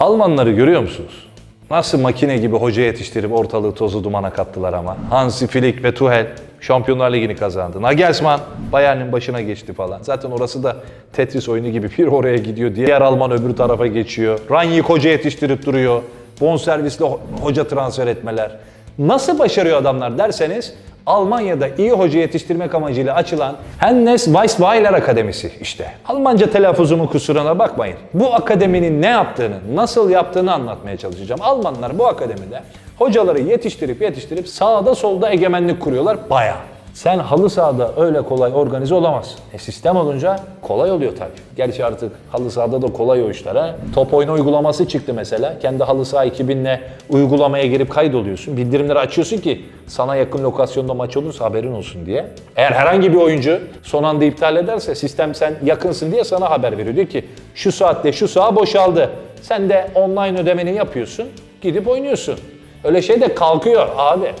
Almanları görüyor musunuz? Nasıl makine gibi hoca yetiştirip ortalığı tozu dumana kattılar ama. Hansi Flick ve Tuchel Şampiyonlar Ligi'ni kazandı. Nagelsmann Bayern'in başına geçti falan. Zaten orası da Tetris oyunu gibi bir oraya gidiyor. Diğer Alman öbür tarafa geçiyor. Rangnick hoca yetiştirip duruyor. Bonservisli ho- hoca transfer etmeler. Nasıl başarıyor adamlar derseniz Almanya'da iyi hoca yetiştirmek amacıyla açılan Hannes Weisweiler Akademisi işte. Almanca telaffuzumun kusuruna bakmayın. Bu akademinin ne yaptığını, nasıl yaptığını anlatmaya çalışacağım. Almanlar bu akademide hocaları yetiştirip yetiştirip sağda solda egemenlik kuruyorlar bayağı. Sen halı sahada öyle kolay organize olamazsın. E sistem olunca kolay oluyor tabii. Gerçi artık halı sahada da kolay o işler ha. Top oyunu uygulaması çıktı mesela. Kendi halı saha ekibinle uygulamaya girip kaydoluyorsun. Bildirimleri açıyorsun ki sana yakın lokasyonda maç olursa haberin olsun diye. Eğer herhangi bir oyuncu son anda iptal ederse sistem sen yakınsın diye sana haber veriyor. Diyor ki şu saatte şu saha boşaldı. Sen de online ödemeni yapıyorsun. Gidip oynuyorsun. Öyle şey de kalkıyor abi.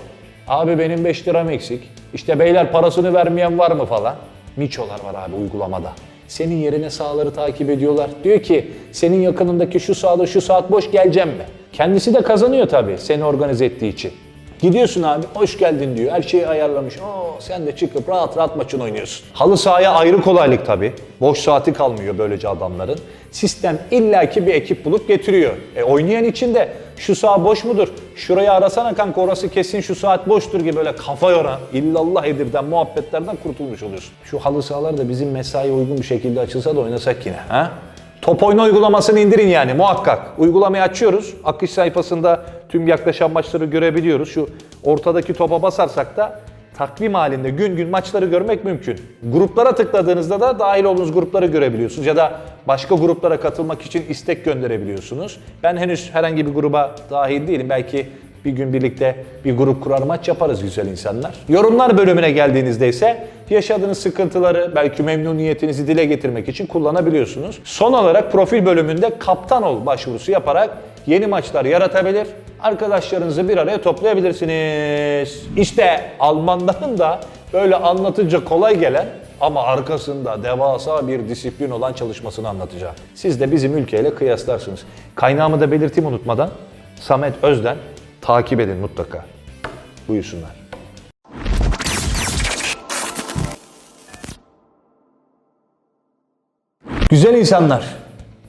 Abi benim 5 liram eksik. İşte beyler parasını vermeyen var mı falan. Miçolar var abi uygulamada. Senin yerine sahaları takip ediyorlar. Diyor ki senin yakınındaki şu sahada şu saat boş geleceğim mi? Kendisi de kazanıyor tabii seni organize ettiği için. Gidiyorsun abi hoş geldin diyor. Her şeyi ayarlamış. Oo, sen de çıkıp rahat rahat maçını oynuyorsun. Halı sahaya ayrı kolaylık tabii. Boş saati kalmıyor böylece adamların. Sistem illaki bir ekip bulup getiriyor. E oynayan için de şu saha boş mudur? Şurayı arasana kanka orası kesin şu saat boştur gibi böyle kafa yoran illallah edirden muhabbetlerden kurtulmuş oluyorsun. Şu halı sahalar da bizim mesaiye uygun bir şekilde açılsa da oynasak yine. Ha? Top oyunu uygulamasını indirin yani muhakkak. Uygulamayı açıyoruz. Akış sayfasında tüm yaklaşan maçları görebiliyoruz. Şu ortadaki topa basarsak da takvim halinde gün gün maçları görmek mümkün. Gruplara tıkladığınızda da dahil olduğunuz grupları görebiliyorsunuz ya da başka gruplara katılmak için istek gönderebiliyorsunuz. Ben henüz herhangi bir gruba dahil değilim. Belki bir gün birlikte bir grup kurar maç yaparız güzel insanlar. Yorumlar bölümüne geldiğinizde ise yaşadığınız sıkıntıları belki memnuniyetinizi dile getirmek için kullanabiliyorsunuz. Son olarak profil bölümünde kaptan ol başvurusu yaparak yeni maçlar yaratabilir, arkadaşlarınızı bir araya toplayabilirsiniz. İşte Almanların da böyle anlatınca kolay gelen ama arkasında devasa bir disiplin olan çalışmasını anlatacağım. Siz de bizim ülkeyle kıyaslarsınız. Kaynağımı da belirteyim unutmadan. Samet Özden takip edin mutlaka. Buyursunlar. Güzel insanlar,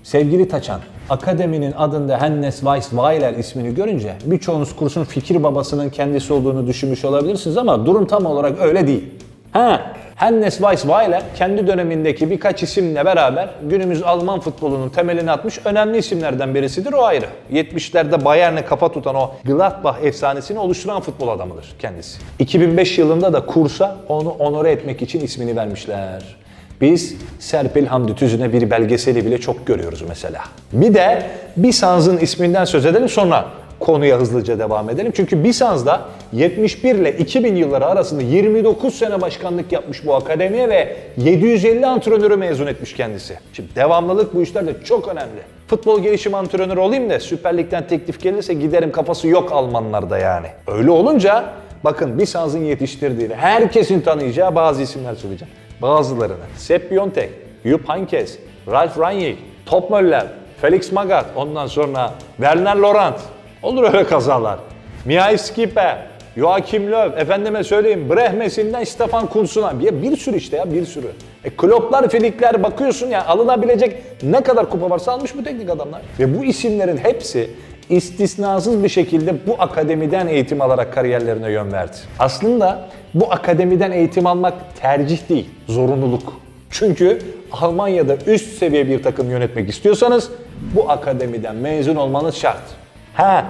sevgili Taçan, akademinin adında Hannes Weisweiler ismini görünce birçoğunuz kursun fikir babasının kendisi olduğunu düşünmüş olabilirsiniz ama durum tam olarak öyle değil. Ha, Hannes Weisweiler kendi dönemindeki birkaç isimle beraber günümüz Alman futbolunun temelini atmış önemli isimlerden birisidir o ayrı. 70'lerde Bayern'e kafa tutan o Gladbach efsanesini oluşturan futbol adamıdır kendisi. 2005 yılında da kursa onu onore etmek için ismini vermişler. Biz Serpil Hamdi Tüzün'e bir belgeseli bile çok görüyoruz mesela. Bir de Bisans'ın isminden söz edelim sonra konuya hızlıca devam edelim. Çünkü Bisans'da 71 ile 2000 yılları arasında 29 sene başkanlık yapmış bu akademiye ve 750 antrenörü mezun etmiş kendisi. Şimdi devamlılık bu işlerde çok önemli. Futbol gelişim antrenörü olayım da Süper Lig'den teklif gelirse giderim kafası yok Almanlarda yani. Öyle olunca bakın Bisans'ın yetiştirdiği ve herkesin tanıyacağı bazı isimler söyleyeceğim. Bazılarını Sepp Piontek, Jupp Heynckes, Ralf Rangnick, Topmöller, Felix Magath, ondan sonra Werner Laurent. Olur öyle kazalar. Mihail Skipe, Joachim Löw, efendime söyleyeyim Brehmesinden Stefan Kuntz'una bir, bir sürü işte ya bir sürü. E kloplar, filikler bakıyorsun ya alınabilecek ne kadar kupa varsa almış bu teknik adamlar. Ve bu isimlerin hepsi istisnasız bir şekilde bu akademiden eğitim alarak kariyerlerine yön verdi. Aslında bu akademiden eğitim almak tercih değil, zorunluluk. Çünkü Almanya'da üst seviye bir takım yönetmek istiyorsanız bu akademiden mezun olmanız şart. Ha,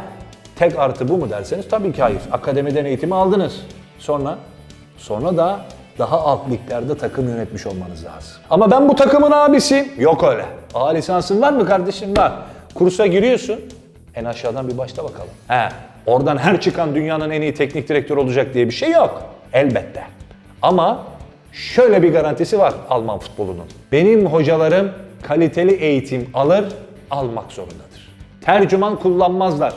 tek artı bu mu derseniz tabii ki hayır. Akademiden eğitimi aldınız. Sonra sonra da daha alt liglerde takım yönetmiş olmanız lazım. Ama ben bu takımın abisi. Yok öyle. A lisansın var mı kardeşim? Var. Kursa giriyorsun. En aşağıdan bir başla bakalım. He, oradan her çıkan dünyanın en iyi teknik direktörü olacak diye bir şey yok. Elbette. Ama şöyle bir garantisi var Alman futbolunun. Benim hocalarım kaliteli eğitim alır, almak zorundadır. Tercüman kullanmazlar.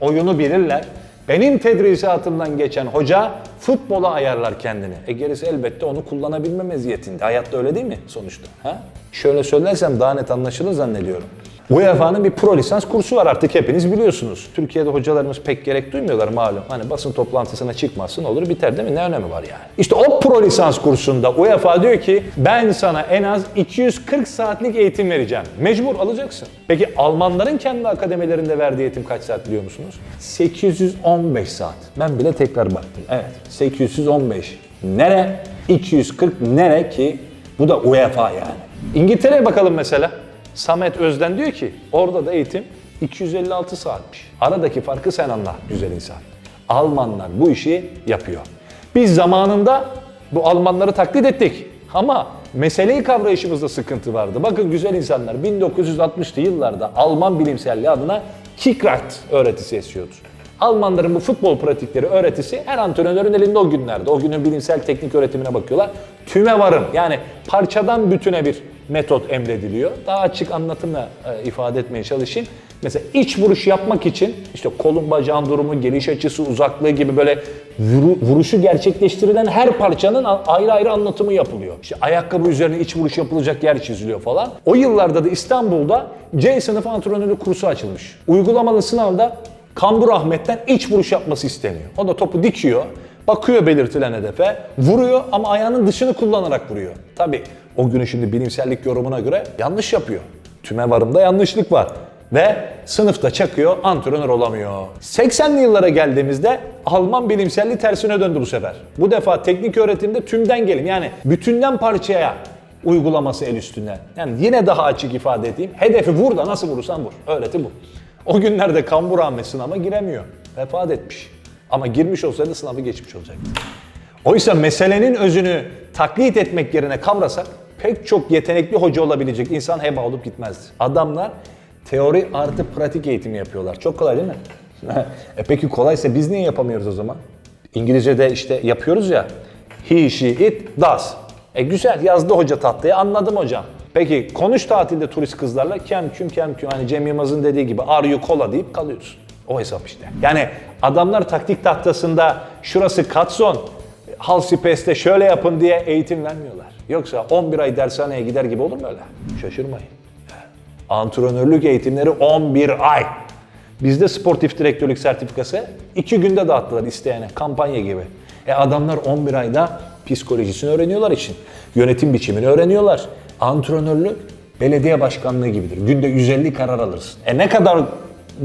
Oyunu bilirler. Benim tedrisatımdan geçen hoca futbola ayarlar kendini. E gerisi elbette onu kullanabilme meziyetinde. Hayatta öyle değil mi sonuçta? Ha? Şöyle söylersem daha net anlaşılır zannediyorum. UEFA'nın bir pro lisans kursu var artık hepiniz biliyorsunuz. Türkiye'de hocalarımız pek gerek duymuyorlar malum. Hani basın toplantısına çıkmasın olur biter değil mi? Ne önemi var yani? İşte o pro lisans kursunda UEFA diyor ki ben sana en az 240 saatlik eğitim vereceğim. Mecbur alacaksın. Peki Almanların kendi akademilerinde verdiği eğitim kaç saat biliyor musunuz? 815 saat. Ben bile tekrar baktım. Evet 815. Nere? 240 nere ki? Bu da UEFA yani. İngiltere'ye bakalım mesela. Samet Özden diyor ki orada da eğitim 256 saatmiş. Aradaki farkı sen anla güzel insan. Almanlar bu işi yapıyor. Biz zamanında bu Almanları taklit ettik. Ama meseleyi kavrayışımızda sıkıntı vardı. Bakın güzel insanlar 1960'lı yıllarda Alman bilimselliği adına Kickrat öğretisi esiyordu. Almanların bu futbol pratikleri öğretisi her antrenörün elinde o günlerde. O günün bilimsel teknik öğretimine bakıyorlar. Tüme varım yani parçadan bütüne bir metot emrediliyor. Daha açık anlatımla e, ifade etmeye çalışayım. Mesela iç vuruş yapmak için işte kolun bacağın durumu, geliş açısı, uzaklığı gibi böyle vuru- vuruşu gerçekleştirilen her parçanın ayrı ayrı anlatımı yapılıyor. İşte ayakkabı üzerine iç vuruş yapılacak yer çiziliyor falan. O yıllarda da İstanbul'da C sınıfı antrenörlük kursu açılmış. Uygulamalı sınavda Kambur Ahmet'ten iç vuruş yapması isteniyor. O da topu dikiyor, bakıyor belirtilen hedefe, vuruyor ama ayağının dışını kullanarak vuruyor. Tabi o günün şimdi bilimsellik yorumuna göre yanlış yapıyor. Tüme varımda yanlışlık var. Ve sınıfta çakıyor, antrenör olamıyor. 80'li yıllara geldiğimizde Alman bilimselliği tersine döndü bu sefer. Bu defa teknik öğretimde tümden gelin yani bütünden parçaya uygulaması el üstünde. Yani yine daha açık ifade edeyim. Hedefi vur da nasıl vurursan vur. Öğreti bu. O günlerde Kambur Ahmet sınava giremiyor. Vefat etmiş. Ama girmiş olsaydı sınavı geçmiş olacaktı. Oysa meselenin özünü taklit etmek yerine kavrasak pek çok yetenekli hoca olabilecek insan heba olup gitmezdi. Adamlar teori artı pratik eğitimi yapıyorlar. Çok kolay değil mi? e peki kolaysa biz niye yapamıyoruz o zaman? İngilizce'de işte yapıyoruz ya. He, she, it, does. E güzel yazdı hoca tahtaya anladım hocam. Peki konuş tatilde turist kızlarla kem küm kem küm hani Cem Yılmaz'ın dediği gibi are you cola deyip kalıyorsun. O hesap işte. Yani adamlar taktik tahtasında şurası katson, Halsipes'te şöyle yapın diye eğitim vermiyorlar. Yoksa 11 ay dershaneye gider gibi olur mu öyle? Şaşırmayın. Antrenörlük eğitimleri 11 ay. Bizde sportif direktörlük sertifikası 2 günde dağıttılar isteyene kampanya gibi. E adamlar 11 ayda psikolojisini öğreniyorlar için. Yönetim biçimini öğreniyorlar. Antrenörlük belediye başkanlığı gibidir. Günde 150 karar alırsın. E ne kadar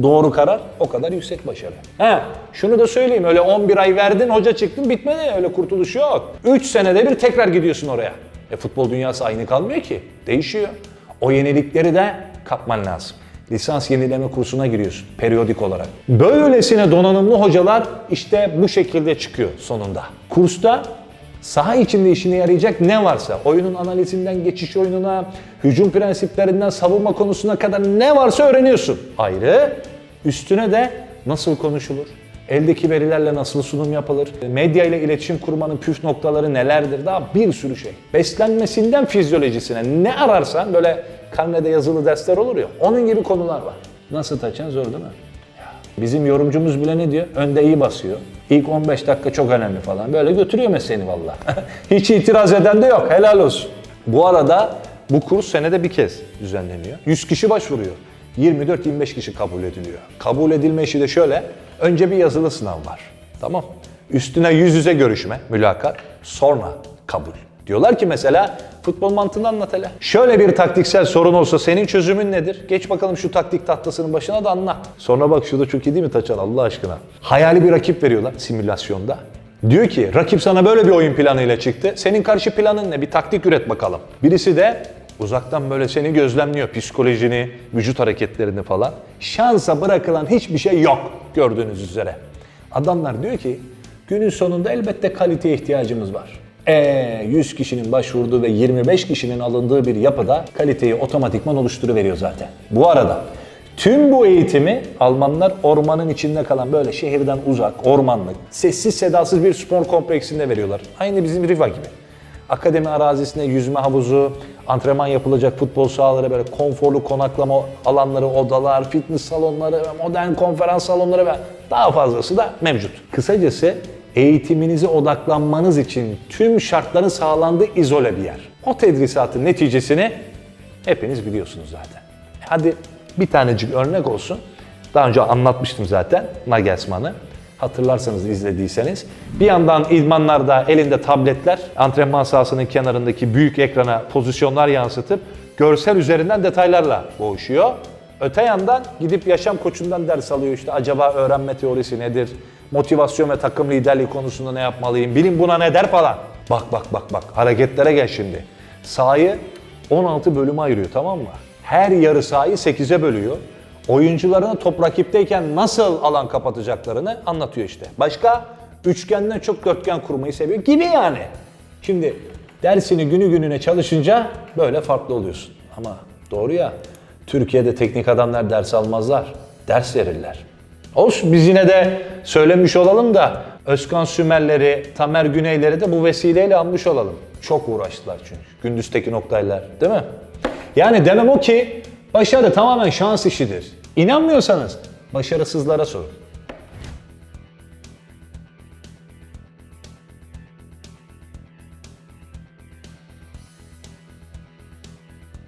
doğru karar o kadar yüksek başarı. He, şunu da söyleyeyim öyle 11 ay verdin hoca çıktın bitmedi öyle kurtuluş yok. 3 senede bir tekrar gidiyorsun oraya. E futbol dünyası aynı kalmıyor ki. Değişiyor. O yenilikleri de kapman lazım. Lisans yenileme kursuna giriyorsun periyodik olarak. Böylesine donanımlı hocalar işte bu şekilde çıkıyor sonunda. Kursta saha içinde işine yarayacak ne varsa, oyunun analizinden geçiş oyununa, hücum prensiplerinden savunma konusuna kadar ne varsa öğreniyorsun. Ayrı, üstüne de nasıl konuşulur, eldeki verilerle nasıl sunum yapılır, medya ile iletişim kurmanın püf noktaları nelerdir, daha bir sürü şey. Beslenmesinden fizyolojisine ne ararsan böyle karnede yazılı dersler olur ya, onun gibi konular var. Nasıl taçan zor değil mi? Bizim yorumcumuz bile ne diyor? Önde iyi basıyor. İlk 15 dakika çok önemli falan. Böyle götürüyor mesleğini valla. Hiç itiraz eden de yok. Helal olsun. Bu arada bu kurs senede bir kez düzenleniyor. 100 kişi başvuruyor. 24-25 kişi kabul ediliyor. Kabul edilme işi de şöyle. Önce bir yazılı sınav var. Tamam. Üstüne yüz yüze görüşme, mülakat. Sonra kabul. Diyorlar ki mesela futbol mantığını anlat hele. Şöyle bir taktiksel sorun olsa senin çözümün nedir? Geç bakalım şu taktik tahtasının başına da anlat. Sonra bak şurada çok iyi değil mi Taçan Allah aşkına? Hayali bir rakip veriyorlar simülasyonda. Diyor ki rakip sana böyle bir oyun planıyla çıktı. Senin karşı planın ne? Bir taktik üret bakalım. Birisi de uzaktan böyle seni gözlemliyor. Psikolojini, vücut hareketlerini falan. Şansa bırakılan hiçbir şey yok gördüğünüz üzere. Adamlar diyor ki günün sonunda elbette kaliteye ihtiyacımız var. E 100 kişinin başvurduğu ve 25 kişinin alındığı bir yapıda kaliteyi otomatikman oluşturuveriyor zaten. Bu arada tüm bu eğitimi Almanlar ormanın içinde kalan böyle şehirden uzak, ormanlık, sessiz sedasız bir spor kompleksinde veriyorlar. Aynı bizim Riva gibi. Akademi arazisinde yüzme havuzu, antrenman yapılacak futbol sahaları, böyle konforlu konaklama alanları, odalar, fitness salonları, modern konferans salonları ve daha fazlası da mevcut. Kısacası eğitiminize odaklanmanız için tüm şartların sağlandığı izole bir yer. O tedrisatın neticesini hepiniz biliyorsunuz zaten. Hadi bir tanecik örnek olsun. Daha önce anlatmıştım zaten Nagelsmann'ı. Hatırlarsanız izlediyseniz. Bir yandan idmanlarda elinde tabletler, antrenman sahasının kenarındaki büyük ekrana pozisyonlar yansıtıp görsel üzerinden detaylarla boğuşuyor. Öte yandan gidip yaşam koçundan ders alıyor işte acaba öğrenme teorisi nedir? Motivasyon ve takım liderliği konusunda ne yapmalıyım? Bilim buna ne der falan. Bak bak bak bak hareketlere gel şimdi. Sahayı 16 bölüme ayırıyor tamam mı? Her yarı sahayı 8'e bölüyor. Oyuncularını top rakipteyken nasıl alan kapatacaklarını anlatıyor işte. Başka üçgenden çok dörtgen kurmayı seviyor gibi yani. Şimdi dersini günü gününe çalışınca böyle farklı oluyorsun. Ama doğru ya Türkiye'de teknik adamlar ders almazlar. Ders verirler. Olsun biz yine de söylemiş olalım da Özkan Sümerleri, Tamer Güneyleri de bu vesileyle almış olalım. Çok uğraştılar çünkü. Gündüz'teki noktaylar değil mi? Yani demem o ki başarı tamamen şans işidir. İnanmıyorsanız başarısızlara sorun.